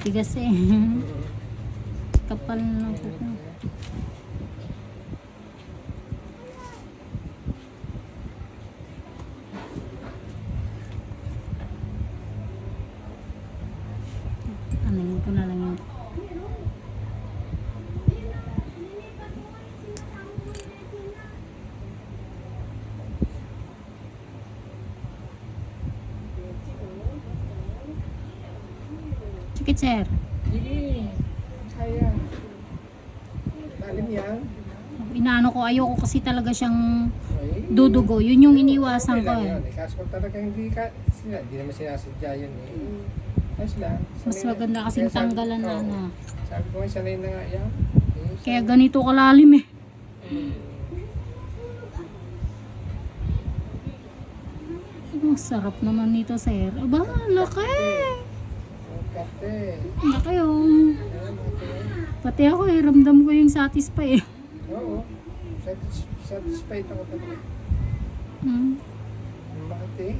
Tigas eh. Kapal na po. Ano ko na lang yun. Sikit sir. Sige. Sayang. Lalim yan. Inaano ko, ayoko kasi talaga siyang dudugo. Yun yung iniwasan ko eh. Eh, Kaso kung talaga hindi ka, sila, hindi naman sinasadya yun eh. Ayos lang. Mas na- maganda sabi- tanggalan na ano. Sabi ko nga, sanay na nga yan. Eh, Kaya ganito kalalim eh. Mm. Ang sarap naman nito sir. Aba, laki. Laki oh. Ate. Pati ako eh, ramdam ko yung satisfy eh. Oo. Satis- Satisfied ako talaga. Hmm. Bakit eh?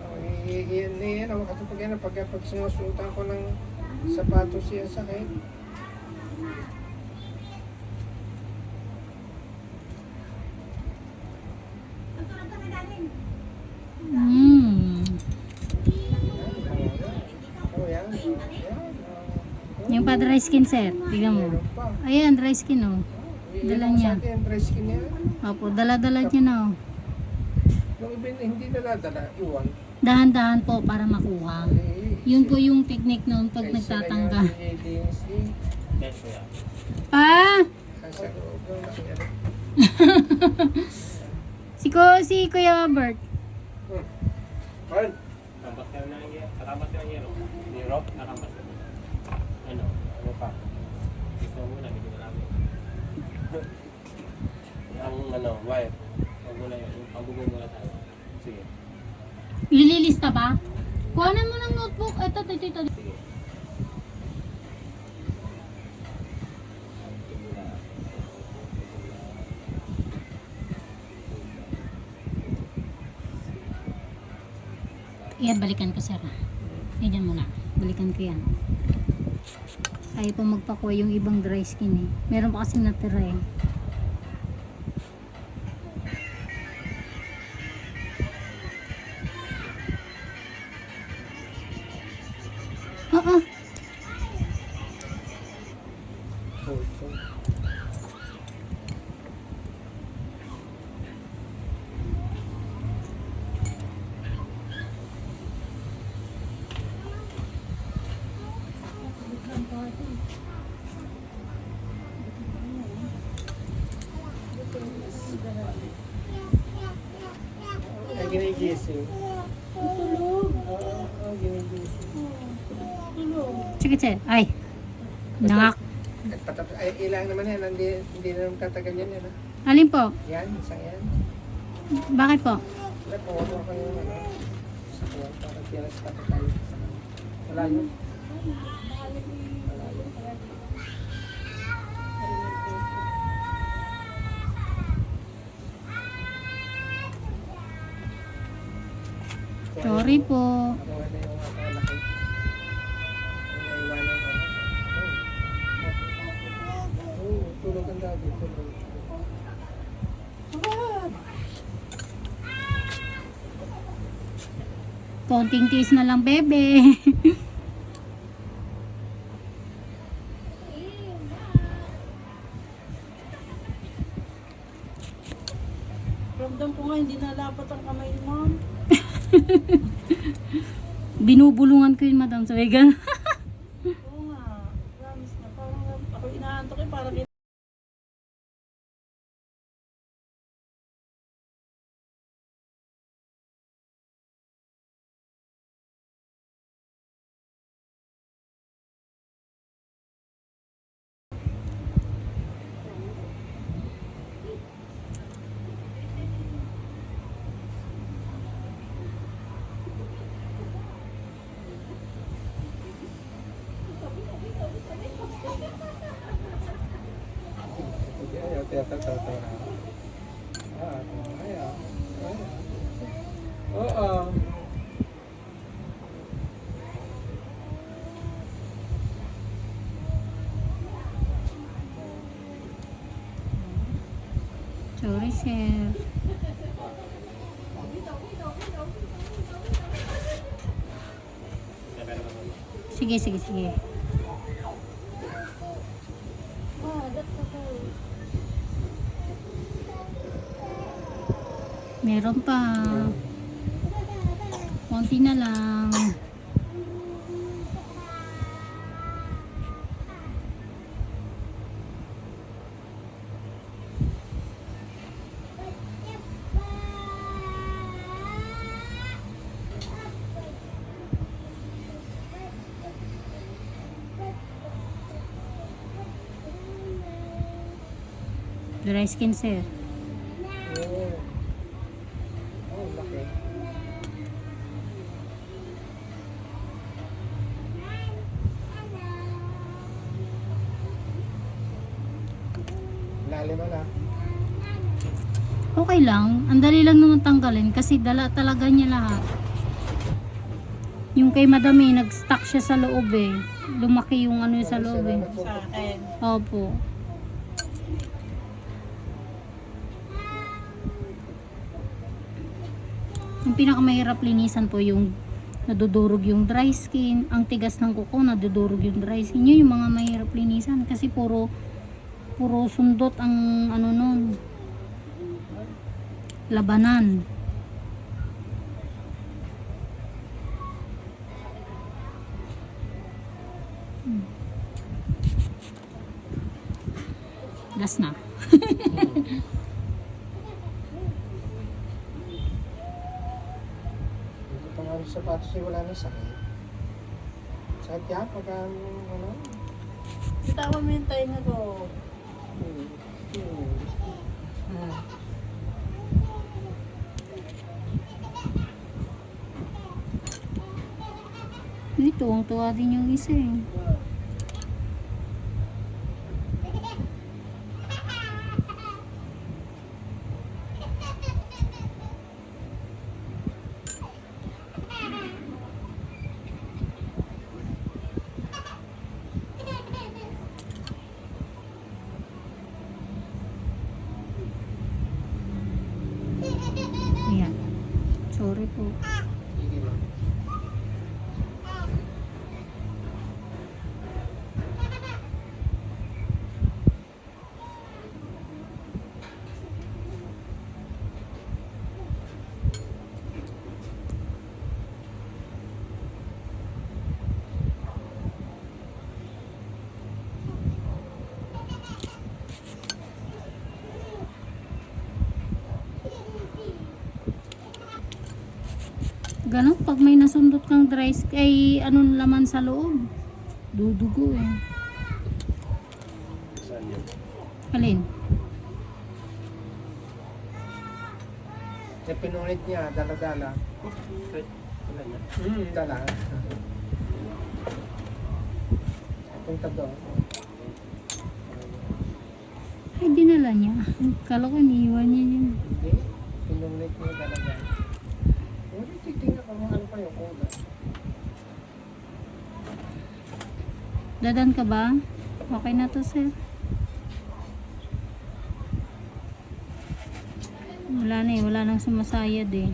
Oh, Iyan na yan. Ako kasi pag yan, pag, pag sinusuotan ko ng sapatos yan sakit. Hmm. Oh, yan. Oh, yan. Oh. Yung pa dry skin sir, tignan mo. Ayan, dry skin oh. Dala niya. Dry skin yan. Opo, dala-dala niya na oh. Yung iba hindi naladala, iwan. Dahan-dahan po para makuha. Eh, Yun po yung technique noon pag yung ADNC. Pa! Si, ko, si Kuya Bert. Hmm. Well, Kampas ka na ng yero. Kakampas ka ng yero. Yero? Nakampas ka. Ano? Pa? Gusto mo na, hindi na namin. Ang ano, wire. Pag muna yun, ang muna tayo. Sige. Ililista ba? Kuhanan mo ng notebook. Ito, ito, ito. Sige. Yan, balikan ko sir. Yan muna. Balikan ko yan. Ayaw pa magpakuha yung ibang dry skin eh. Meron pa kasing natira eh. Oo. so, so. Ginigising. Tulog. Oo, oo, ginigising. Sige sir. Ay. Nangak. Ay, patap- ay, ilang naman yan, hindi, hindi na naman tatagal yan. Yan, ah. Alin po? yan isang yan. Bakit po? Wala, pawawa ko yung ano, sa kuwan, para pilas ka pa tayo. Wala yun. Dagi. Tulog. Konting tiis na lang, bebe. Ramdam ko nga, hindi nalapat ang kamay mo. Binubulungan ko yun, madam. So, ganun. Oo nga, promise na. Parang ako inaantok eh, parang Tataw-taw na. Ah, ayaw. Ayaw. Oo. Sorry, sir. Sige, sige, sige. Meron pa. Konti na lang. Dry skin, sir. Oo. Oh, laki. Lalim mo na. Okay lang. Ang dali lang naman tanggalin kasi dala talaga niya lahat. Yung kay madami, nag-stuck siya sa loob eh. Lumaki yung ano sa loob eh. Sa akin. Opo. Yung pinakamahirap linisan po yung nadudurog yung dry skin, ang tigas ng kuko, nadudurog yung dry skin. Yun yung mga mahirap linisan kasi puro puro sundot ang ano nun labanan. Hmm. Gas na. Ito nga yung sapatos ay wala na sakit. Sakit yan pagka ano. Bitawan mo yung tainga ko. Hmm. Hmm. Hmm. Ito, ang tuwa din yung isa eh. Po. Ganon, pag may nasundot kang dry skin, ay ano laman sa loob. Dudugo eh. Alin? Yung pinunit niya, dala-dala. Wala na. Hmm, dala. Punta doon. Ay, dinala niya. Kala ko iniwan niya yun. Hindi. Pinunit niya dala-dala. Hindi, titingnan kung ano pa yung kulay. Dadan ka ba? Okay na to, sir. Wala na eh. Wala nang sumasayad eh.